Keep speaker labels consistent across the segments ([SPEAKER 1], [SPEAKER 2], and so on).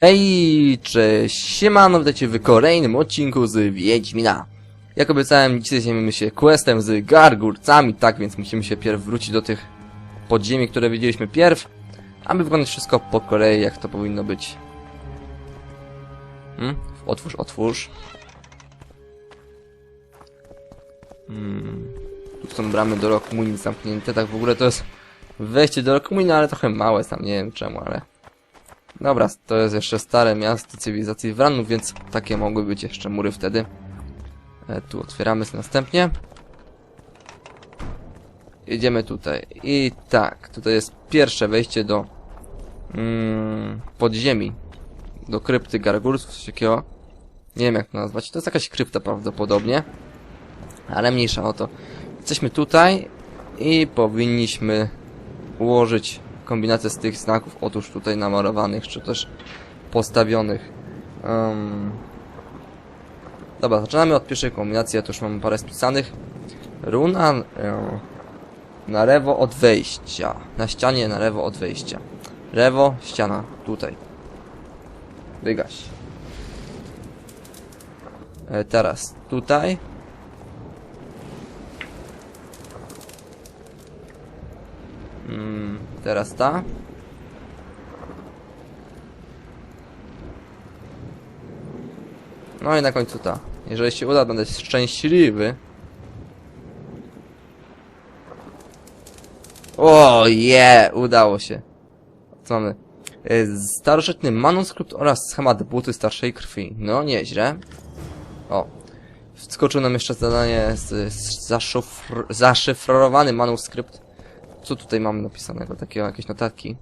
[SPEAKER 1] Ej, cześć, siemano, witajcie w kolejnym odcinku z Wiedźmina. Jak obiecałem, dzisiaj zajmiemy się questem z gargurcami, tak więc musimy się pierw wrócić do tych podziemi, które widzieliśmy pierw, aby wykonać wszystko po kolei, jak to powinno być. Hmm? Otwórz, otwórz. Hmm. Tu są bramy do Rockmuin zamknięte, tak w ogóle to jest wejście do Rockmuin, ale trochę małe tam, nie wiem czemu, ale... Dobra, to jest jeszcze stare miasto cywilizacji Wranów, więc takie mogły być jeszcze mury wtedy. E, tu otwieramy następnie. Jedziemy tutaj. I tak, tutaj jest pierwsze wejście do mm, podziemi. Do krypty Gargulsów, coś takiego. Nie wiem jak to nazwać. To jest jakaś krypta prawdopodobnie. Ale mniejsza o to. Jesteśmy tutaj i powinniśmy ułożyć kombinację z tych znaków, otóż tutaj namalowanych, czy też postawionych. Um... Dobra, zaczynamy od pierwszej kombinacji, ja tu już mam parę spisanych. Runa e, na lewo od wejścia. Na ścianie na lewo od wejścia. Lewo, ściana, tutaj. Wygaś. E, teraz tutaj. Mm, teraz ta. No i na końcu ta. Jeżeli się uda, będę szczęśliwy. O, je, udało się. Co mamy? Y, Starożytny manuskrypt oraz schemat buty starszej krwi. No, nieźle. O. Wskoczył nam jeszcze zadanie z, z zaszyfr zaszyfrowany manuskrypt. Co tutaj mamy napisanego? Takie jakieś notatki.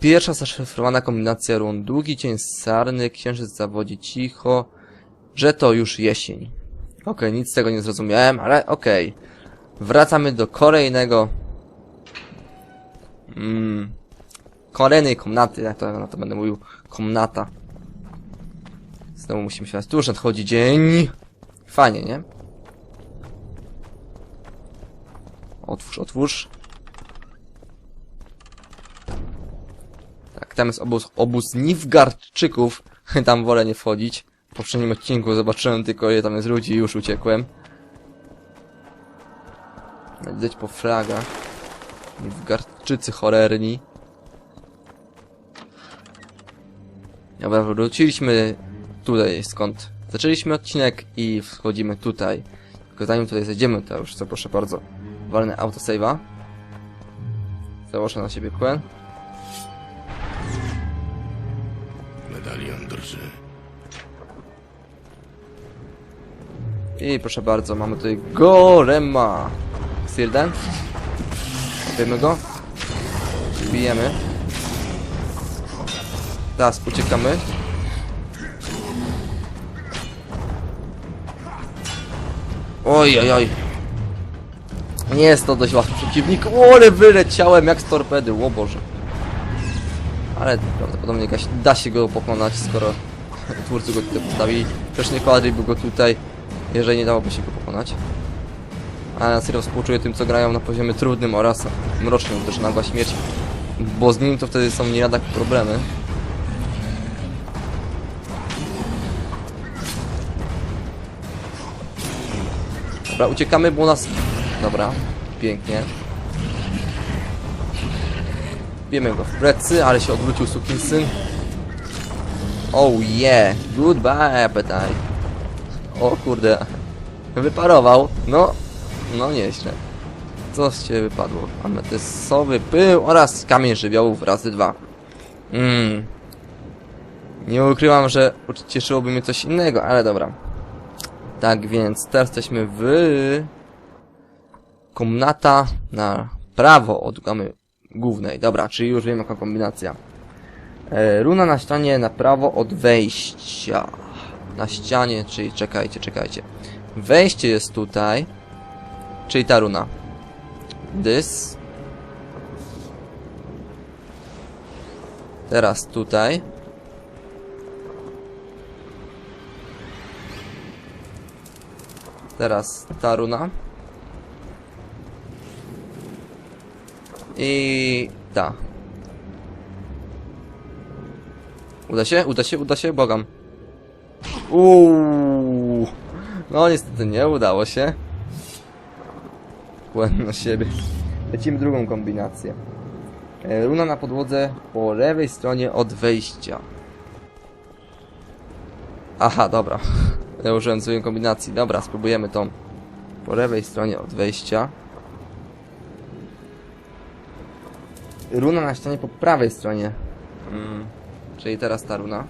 [SPEAKER 1] Pierwsza zaszyfrowana kombinacja run. Długi cień sarny, księżyc zawodzi cicho, że to już jesień. Okej, nic z tego nie zrozumiałem, ale okej. Wracamy do kolejnego... Mm, kolejnej komnaty, jak to, na to będę mówił, komnata. Znowu musimy się... Tu już nadchodzi dzień. Fajnie, nie? Otwórz, otwórz. Tak, tam jest obóz, obóz Nilfgaardczyków. Tam wolę nie wchodzić. W poprzednim odcinku zobaczyłem tylko ile tam jest ludzi i już uciekłem. Widać po flagach. Nilfgaardczycy cholerni. Dobra, wróciliśmy tutaj skąd zaczęliśmy odcinek i wchodzimy tutaj. Tylko zanim tutaj zejdziemy, to już co proszę bardzo. Walnę autosave'a. Założę na siebie Quen.
[SPEAKER 2] Medalion drży.
[SPEAKER 1] I proszę bardzo, mamy tutaj Gorema. Sirden. Wiemy go. Bijemy. Teraz uciekamy. Oj, oj, oj. Nie jest to dość łatwy przeciwnik. O, wyleciałem jak z torpedy, o Boże. Ale prawdopodobnie jakaś da się go pokonać, skoro twórcy go tutaj postawili. Przecież nie kładliby go tutaj, jeżeli nie dałoby się go pokonać. Ale na serio współczuję tym, co grają na poziomie trudnym oraz mrocznym, też nagła śmierć. Bo z nim to wtedy są nie lada problemy. Dobra, uciekamy, bo nas... Dobra, pięknie. Bijemy go w plecy, ale się odwrócił sukinsyn. Oh yeah, goodbye appetite. O kurde, wyparował. No, no nieźle. Co z wypadło? Ametysowy pył oraz kamień żywiołów razy dwa. Mmm. Nie ukrywam, że cieszyłoby mnie coś innego, ale dobra. Tak więc teraz jesteśmy w komnata na prawo od gamy głównej. Dobra, czyli już wiem jaka kombinacja. E, runa na ścianie na prawo od wejścia. Na ścianie, czyli czekajcie, czekajcie. Wejście jest tutaj. Czyli ta runa. This. Teraz tutaj. Teraz ta runa. I ta. Uda się? Uda się? Uda się? Błagam. Uuu. No niestety nie udało się. Błędno na siebie. Lecimy drugą kombinację. E, Runa na podłodze po lewej stronie od wejścia. Aha, dobra. Ja użyłem złej kombinacji. Dobra, spróbujemy tą. Po lewej stronie od wejścia. Runa na ścianie po prawej stronie. Mm, czyli teraz ta runa.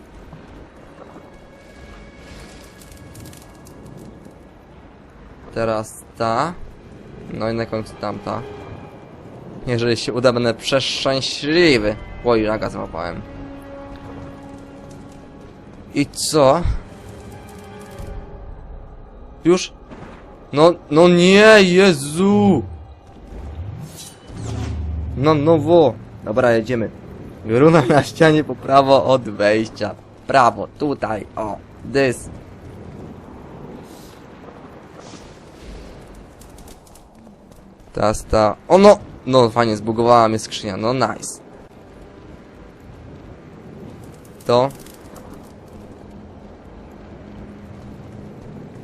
[SPEAKER 1] Teraz ta. No i na końcu tamta. Jeżeli się uda, będę przeszczęśliwy. Oj, raga złapałem. I co? Już? No, no nie, Jezu! No, no wo. Dobra, jedziemy. Runa na ścianie po prawo od wejścia. Prawo, tutaj, o, this. Teraz ta... O no! No, fajnie, zbugowała mnie skrzynia, no nice. To.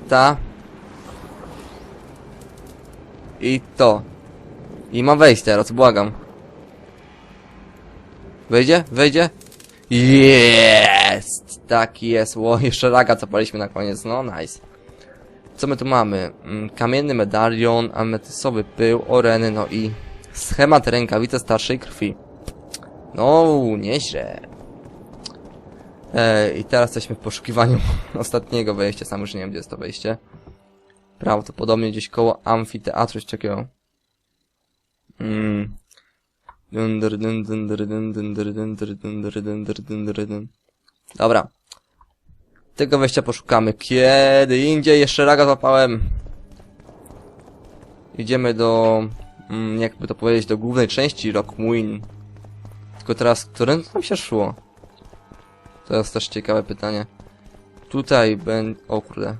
[SPEAKER 1] Ta. I to. I ma wejść teraz, błagam. Wejdzie? Wejdzie? Jest! Tak jest. Ło, jeszcze raga co paliśmy na koniec. No, nice. Co my tu mamy? Mm, Kamienny medalion, ametysowy pył, oreny, no i schemat rękawice starszej krwi. No, nieźle. E, I teraz jesteśmy w poszukiwaniu ostatniego wejścia. Sam już nie wiem, gdzie jest to wejście. Prawdopodobnie gdzieś koło amfiteatru, coś takiego. Mm. Dobra. Tego wejścia poszukamy. Kiedy indziej jeszcze raga złapałem. Idziemy do... Mm, jakby to powiedzieć, do głównej części Rockmuin. Tylko teraz, którym tam się szło? To jest też ciekawe pytanie. Tutaj będzie... O kurde.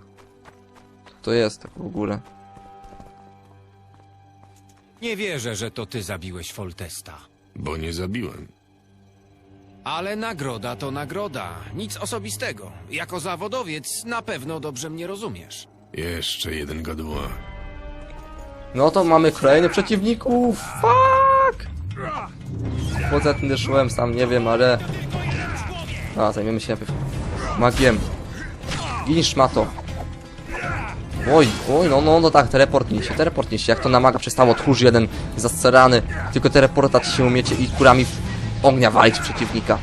[SPEAKER 1] To jest tak w ogóle?
[SPEAKER 2] Nie wierzę, że to ty zabiłeś Foltesta.
[SPEAKER 3] Bo nie zabiłem.
[SPEAKER 2] Ale nagroda to nagroda. Nic osobistego. Jako zawodowiec na pewno dobrze mnie rozumiesz.
[SPEAKER 3] Jeszcze jeden gadła.
[SPEAKER 1] No to mamy kolejnych przeciwników. Fuck! Po tędy szłem sam, nie wiem, ale... A, zajmiemy się najpierw magiem. Gin szmato. Oj, oj, no, no, no tak, teleportnij się, teleportnij się. Jak to na maga przestało tchórz jeden zascerany. Tylko teleportać się umiecie i kurami ognia walić przeciwnika.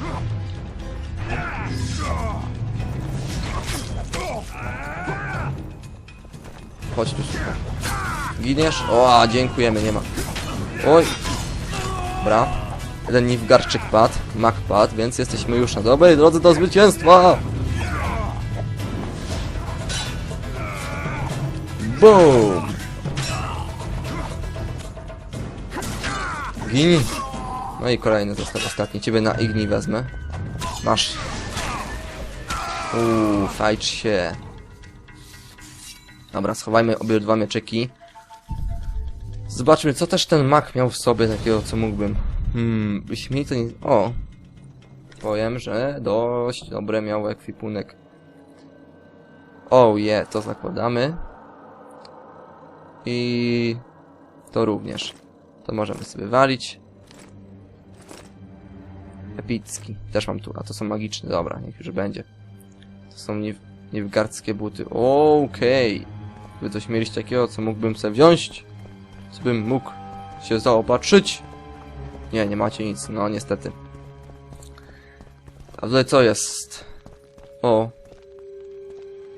[SPEAKER 1] Chodź tu, super. Giniesz? O, dziękujemy, nie ma. Oj. Dobra. Jeden Nilfgaardczyk padł, Mak padł, więc jesteśmy już na dobrej drodze do zwycięstwa! Boom! Gin! No i kolejny został ostatni. Ciebie na Igni wezmę. Masz. Uuu, fajcz się. Dobra, schowajmy obydwa mieczyki. Zobaczmy, co też ten mak miał w sobie takiego, co mógłbym. Hmm, wyśmienite nie... O! Powiem, że dość dobre miał ekwipunek. O, je, to zakładamy. I... To również. To możemy sobie walić. Epicki. Też mam tu, a to są magiczne. Dobra, niech już będzie. To są niew niewgardzkie buty. Okej. Wy coś mieliście takiego, co mógłbym sobie wziąć? Co bym mógł się zaopatrzyć? Nie, nie macie nic. No, niestety. A tutaj co jest? O,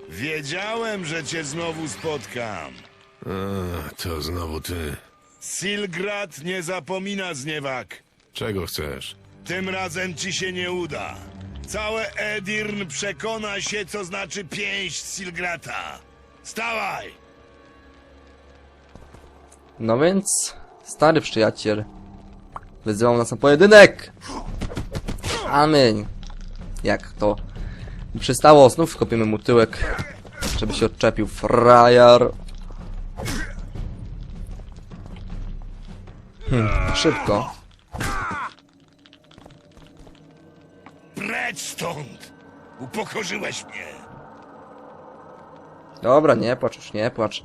[SPEAKER 4] Wiedziałem, że cię znowu spotkam.
[SPEAKER 3] A, to znowu ty.
[SPEAKER 4] Silgrad nie zapomina zniewak.
[SPEAKER 3] Czego chcesz?
[SPEAKER 4] Tym razem ci się nie uda. Całe Edirn przekona się, co znaczy pięść Silgrata. Stawaj!
[SPEAKER 1] no więc... Stary przyjaciel. Wyzywał nas na pojedynek! Amen. Jak to przystało, znów kopiemy mu tyłek, żeby się odczepił frajar. Hmm, szybko.
[SPEAKER 4] Precz stąd! Upokorzyłeś mnie!
[SPEAKER 1] Dobra, nie płacz już, nie płacz.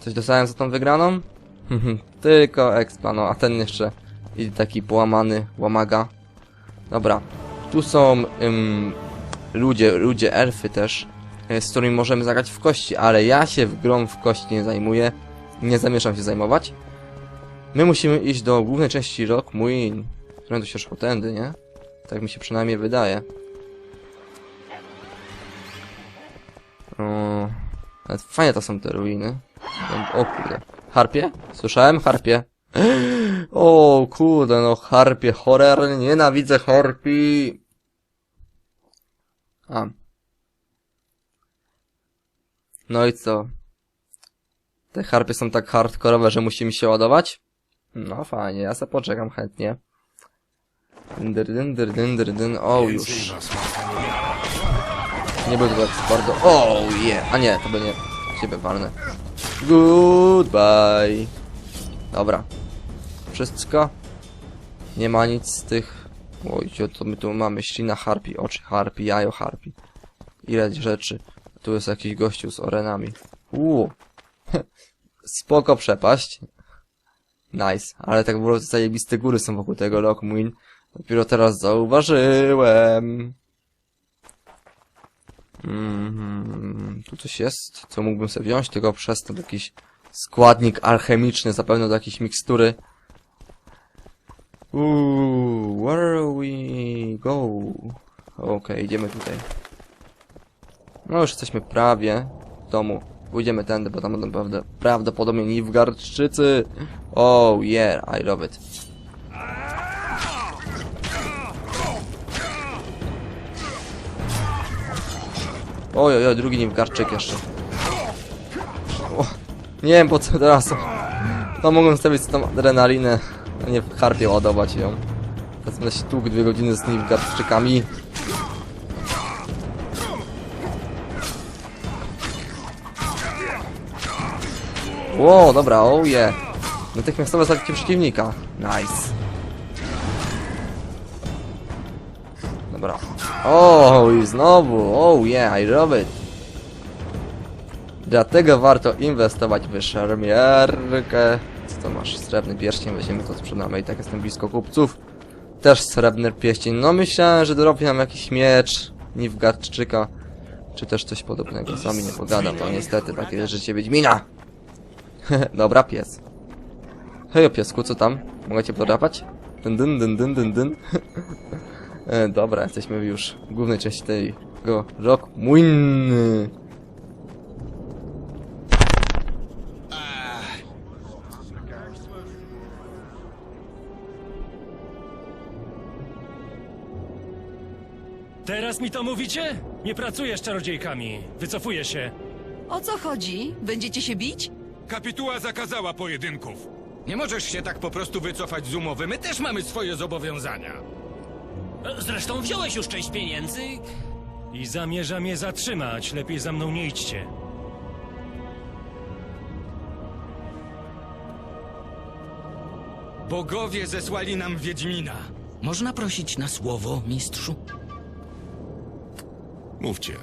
[SPEAKER 1] Coś dostałem za tą wygraną? Tylko expa, no a ten jeszcze i taki połamany łamaga. Dobra, tu są ym, ludzie, ludzie, elfy też, y, z którymi możemy zagrać w kości, ale ja się w grą w kości nie zajmuję, nie zamierzam się zajmować. My musimy iść do głównej części Rock Muin, to się szło tędy, nie? Tak mi się przynajmniej wydaje. O, nawet fajne to są te ruiny. O kurde. Harpie? Słyszałem? Harpie. O kurde, no harpie, horror, nienawidzę harpi. A. No i co? Te harpie są tak hardkorowe, że musimy się ładować? No fajnie, ja se poczekam chętnie. Dyn, dyn, dyn, dyn, dyn, dyn. O, już. Nie był to tak bardzo. O, yeah. A nie, to by nie. Ciebie walnę. Goodbye. Dobra. Wszystko. Nie ma nic z tych. Oj, to my tu mamy? Ślina harpi, oczy harpi, jajo harpi. Ile rzeczy. Tu jest jakiś gościu z orenami. Uuu. Spoko przepaść. Nice. Ale tak było zajebiste góry są wokół tego Lockmuin. Dopiero teraz zauważyłem. Mhm. Tu coś jest, co mógłbym sobie wziąć, tylko przez to jakiś składnik alchemiczny, zapewne do jakiejś mikstury. Uuu, where we go? Okej, idziemy tutaj. No już jesteśmy prawie w domu. Pójdziemy tędy, bo tam będą prawda, prawdopodobnie Nilfgaardczycy. Oh yeah, I love it. Oj, oj, oj, drugi Nilfgaardczyk jeszcze. O, nie wiem po co teraz. No mogłem stawić tam adrenalinę, a nie w harpie ładować ją. Teraz będę się tłukł dwie godziny z Nilfgaardczykami. Ło, dobra, oh yeah. Natychmiastowe zabicie przeciwnika. Nice. Dobra. O, i znowu. Oh yeah, I love it. Dlatego warto inwestować w szermierkę. Co to masz? Srebrny pierścień, weźmiemy to sprzedamy i tak jestem blisko kupców. Też srebrny pierścień. No myślałem, że dorobi nam jakiś miecz, Nilfgaardczyka, czy też coś podobnego. Z wami nie pogadam, to niestety takie życie Wiedźmina. Dobra, pies. Hej, piesku, co tam? Mogę cię podrapać? Dyn, dyn, dyn, dyn, dyn, dyn. e, dobra, jesteśmy już w głównej części tego Rock Muin.
[SPEAKER 5] Teraz mi to mówicie? Nie pracuję z czarodziejkami. Wycofuję się.
[SPEAKER 6] O co chodzi? Będziecie się bić?
[SPEAKER 7] Kapituła zakazała pojedynków. Nie możesz się tak po prostu wycofać z umowy. My też mamy swoje zobowiązania.
[SPEAKER 8] Zresztą wziąłeś już część pieniędzy.
[SPEAKER 5] I zamierzam je zatrzymać. Lepiej za mną nie idźcie.
[SPEAKER 7] Bogowie zesłali nam Wiedźmina.
[SPEAKER 8] Można prosić na słowo, mistrzu?
[SPEAKER 3] Mówcie.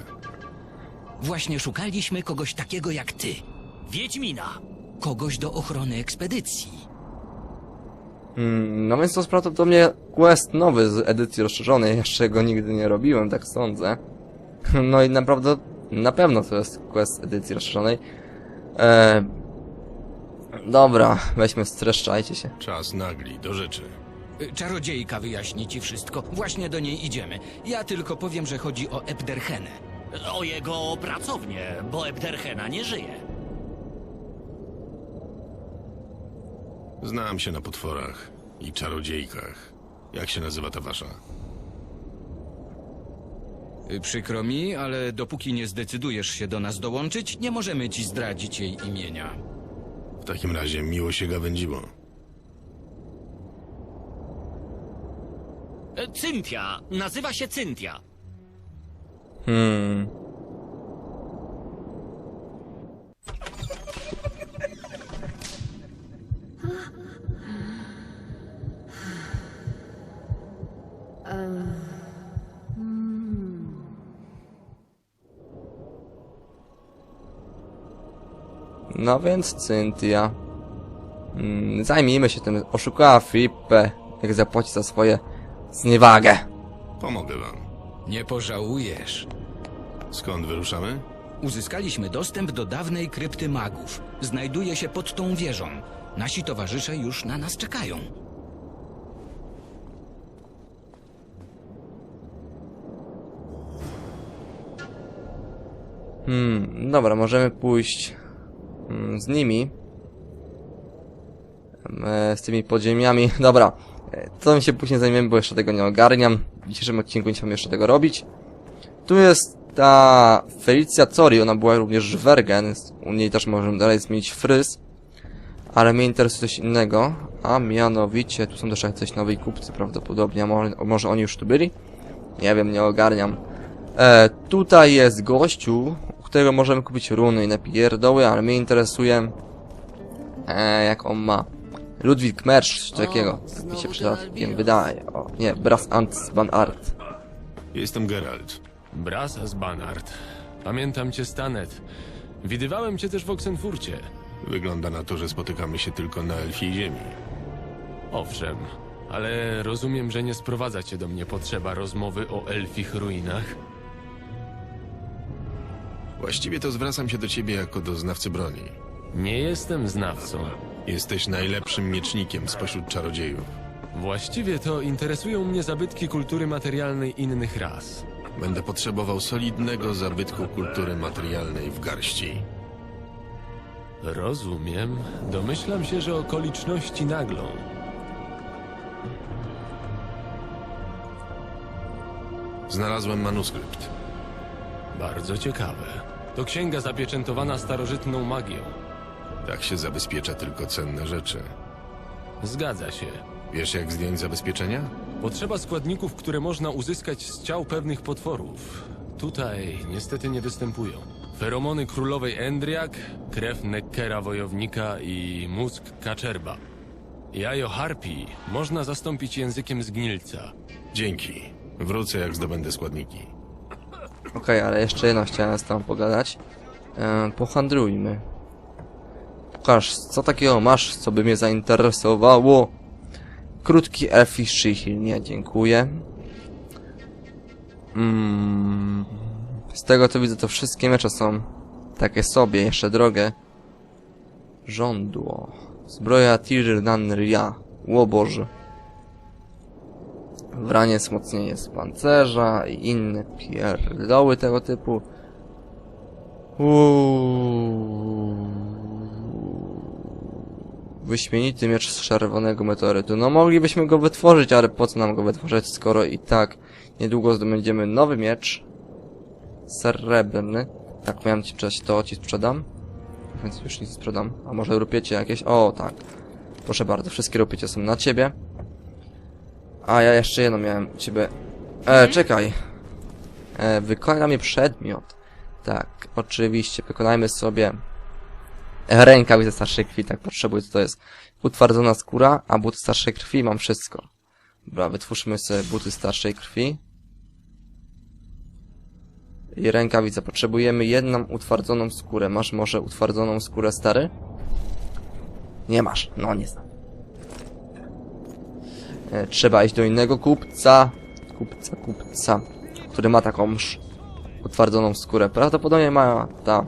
[SPEAKER 8] Właśnie szukaliśmy kogoś takiego jak ty. Wiedźmina. Kogoś do ochrony ekspedycji.
[SPEAKER 1] Mm, no więc to jest prawdopodobnie quest nowy z edycji rozszerzonej. Jeszcze go nigdy nie robiłem, tak sądzę. No i naprawdę, na pewno to jest quest edycji rozszerzonej. E, dobra, weźmy, streszczajcie się.
[SPEAKER 3] Czas nagli, do rzeczy.
[SPEAKER 8] Y, Czarodziejka wyjaśni ci wszystko. Właśnie do niej idziemy. Ja tylko powiem, że chodzi o Ebderhenę.
[SPEAKER 9] O jego pracownię, bo Ebderhena nie żyje.
[SPEAKER 3] Znam się na potworach i czarodziejkach. Jak się nazywa ta wasza?
[SPEAKER 7] Y, Przykro mi, ale dopóki nie zdecydujesz się do nas dołączyć, nie możemy ci zdradzić jej imienia.
[SPEAKER 3] W takim razie miło się gawędziło.
[SPEAKER 9] E, Cynthia, nazywa się Cynthia.
[SPEAKER 1] Hmm. No więc Cynthia. Mm, zajmijmy się tym. Oszukała Filipę, jak zapłaci za swoje zniewagę.
[SPEAKER 3] Pomogę wam.
[SPEAKER 7] Nie pożałujesz.
[SPEAKER 3] Skąd wyruszamy?
[SPEAKER 7] Uzyskaliśmy dostęp do dawnej krypty magów. Znajduje się pod tą wieżą. Nasi towarzysze już na nas czekają.
[SPEAKER 1] Hmm, dobra, możemy pójść z nimi. E, z tymi podziemiami. Dobra, e, to mi się później zajmiemy, bo jeszcze tego nie ogarniam. W dzisiejszym odcinku nie chciałem jeszcze tego robić. Tu jest ta Felicia Cori, ona była również Wergen, u niej też możemy dalej zmienić fryz. Ale mnie interesuje coś innego, a mianowicie, tu są też jacyś nowi kupcy prawdopodobnie, a może, może oni już tu byli? Nie wiem, nie ogarniam. E, tutaj jest gościu, którego możemy kupić runy i napierdoły, ale mnie interesuje e, jak on ma. Ludwik Mersz,
[SPEAKER 6] O,
[SPEAKER 1] takiego.
[SPEAKER 6] znowu
[SPEAKER 1] Mi się przypadkiem wydaje. O, nie, Brass Ants Van Art.
[SPEAKER 3] Jestem Geralt.
[SPEAKER 5] Brasas Banard. Pamiętam cię, Stanet. Widywałem cię też w Oksenfurcie.
[SPEAKER 3] Wygląda na to, że spotykamy się tylko na Elfiej Ziemi.
[SPEAKER 5] Owszem, ale rozumiem, że nie sprowadza cię do mnie potrzeba rozmowy o elfich ruinach.
[SPEAKER 3] Właściwie to zwracam się do ciebie jako do znawcy broni.
[SPEAKER 5] Nie jestem znawcą.
[SPEAKER 3] Jesteś najlepszym miecznikiem spośród czarodziejów.
[SPEAKER 5] Właściwie to interesują mnie zabytki kultury materialnej innych ras.
[SPEAKER 3] Będę potrzebował solidnego zabytku kultury materialnej w garści.
[SPEAKER 5] Rozumiem. Domyślam się, że okoliczności naglą.
[SPEAKER 3] Znalazłem manuskrypt.
[SPEAKER 5] Bardzo ciekawe. To księga zapieczętowana starożytną magią.
[SPEAKER 3] Tak się zabezpiecza tylko cenne rzeczy.
[SPEAKER 5] Zgadza się.
[SPEAKER 3] Wiesz, jak zdjąć zabezpieczenia?
[SPEAKER 5] Potrzeba składników, które można uzyskać z ciał pewnych potworów. Tutaj niestety nie występują. Feromony królowej Endriak, krew Neckera wojownika i mózg kaczerba. Jajo harpii można zastąpić językiem zgnilca.
[SPEAKER 3] Dzięki. Wrócę, jak zdobędę składniki.
[SPEAKER 1] Okej, ale jeszcze jedno chciałem z tobą pogadać. E, pohandlujmy. Pokaż, co takiego masz, co by mnie zainteresowało. Krótki elfi Shihil, nie, dziękuję. Mm, z tego co widzę, to wszystkie mecze są takie sobie, jeszcze drogie. Żądło. Zbroja Tir Nanria. Łoboż. Wranie wzmocnienie z pancerza i inne pierdoły tego typu. Uuu. Wyśmienity miecz z czerwonego meteorytu. No moglibyśmy go wytworzyć, ale po co nam go wytworzyć, skoro i tak niedługo zdobędziemy nowy miecz. Srebrny. Tak, miałem ci sprzedać to, ci sprzedam. Więc już nic sprzedam. A może rupiecie jakieś? O, tak. Proszę bardzo, wszystkie rupiecie są na ciebie. A ja jeszcze jedno miałem u ciebie. E, czekaj. E, wykona mnie przedmiot. Tak, oczywiście, wykonajmy sobie rękawice starszej krwi, tak potrzebuję, co to jest. Utwardzona skóra, a buty starszej krwi, mam wszystko. Dobra, wytwórzmy sobie buty starszej krwi. I rękawice, potrzebujemy jedną utwardzoną skórę. Masz może utwardzoną skórę, stary? Nie masz, no nie znam. E, trzeba iść do innego kupca, kupca, kupca, który ma taką utwardzoną skórę. Prawdopodobnie ma ta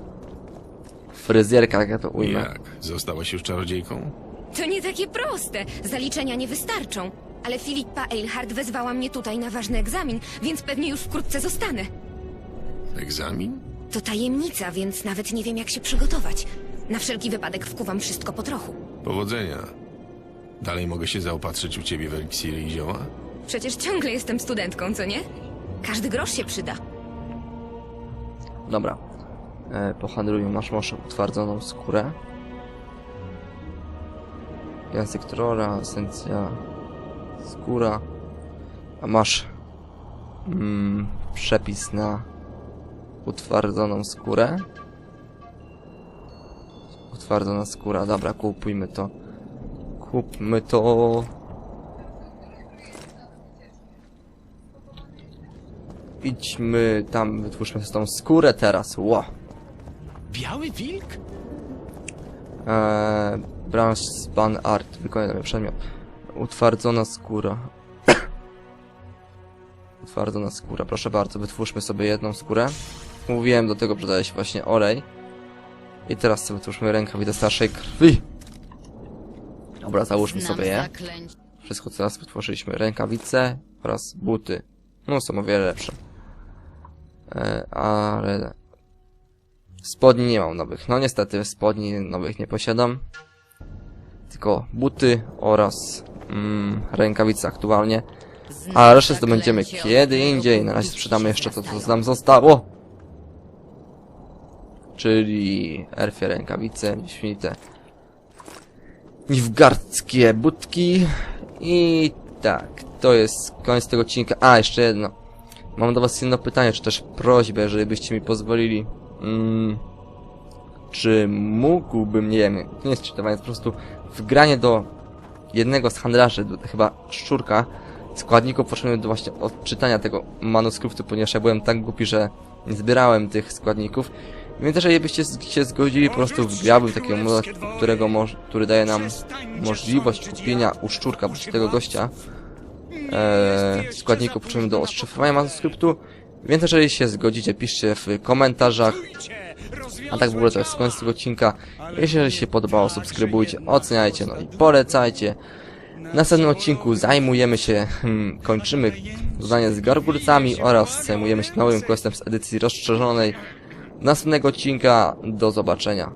[SPEAKER 1] fryzjerka, jak ja to ujmę.
[SPEAKER 3] Jak? Zostałaś już czarodziejką?
[SPEAKER 10] To nie takie proste. Zaliczenia nie wystarczą. Ale Filipa Eilhart wezwała mnie tutaj na ważny egzamin, więc pewnie już wkrótce zostanę.
[SPEAKER 3] Egzamin?
[SPEAKER 10] To tajemnica, więc nawet nie wiem, jak się przygotować. Na wszelki wypadek wkuwam wszystko po trochu.
[SPEAKER 3] Powodzenia. Dalej mogę się zaopatrzyć u ciebie w eliksiry i zioła?
[SPEAKER 10] Przecież ciągle jestem studentką, co nie? Każdy grosz się przyda.
[SPEAKER 1] Dobra. E, pohandluję, masz może utwardzoną skórę. Język trolla, esencja, skóra. A masz mm, przepis na utwardzoną skórę. Utwardzona skóra, dobra, kupujmy to. Kupmy to. Idźmy tam, wytwórzmy sobie tą skórę teraz, ło.
[SPEAKER 9] Biały wilk?
[SPEAKER 1] Eee, branch span art. Wykonaj nowy przedmiot. Utwardzona skóra. Utwardzona skóra. Proszę bardzo, wytwórzmy sobie jedną skórę. Mówiłem, do tego przydaje się właśnie olej. I teraz sobie wytwórzmy rękawice starszej krwi. Dobra, załóżmy sobie je. Wszystko co raz wytworzyliśmy. Rękawice oraz buty. No są o wiele lepsze. E, ale... Spodni nie mam nowych. No niestety spodni nowych nie posiadam. Tylko buty oraz mm, rękawice aktualnie. A resztę zdobędziemy kiedy indziej. Na razie sprzedamy jeszcze to, co nam zostało. Czyli elfie rękawice, świnite Nilfgaardzkie budki i tak, to jest koniec tego odcinka. A, jeszcze jedno. Mam do was jedno pytanie, czy też prośbę, jeżeli byście mi pozwolili. Mm, czy mógłbym, nie wiem, nie jest czytowanie, po prostu wgranie do jednego z handlarzy, do, chyba szczurka, składników potrzebnych do właśnie odczytania tego manuskryptu, ponieważ ja byłem tak głupi, że nie zbierałem tych składników. Więc jeżeli byście się zgodzili, po prostu wgrałbym takiego moda, którego który daje nam możliwość kupienia u szczurka, bądź tego gościa, e, składników potrzebnych do odszyfrowania manuskryptu. Więc jeżeli się zgodzicie, piszcie w komentarzach. A tak w ogóle to jest koniec tego odcinka. Jeżeli się podobało, subskrybujcie, oceniajcie, no i polecajcie. W następnym odcinku zajmujemy się, hmm, kończymy zadanie z gargulcami oraz zajmujemy się nowym questem z edycji rozszerzonej. Następnego odcinka, do zobaczenia.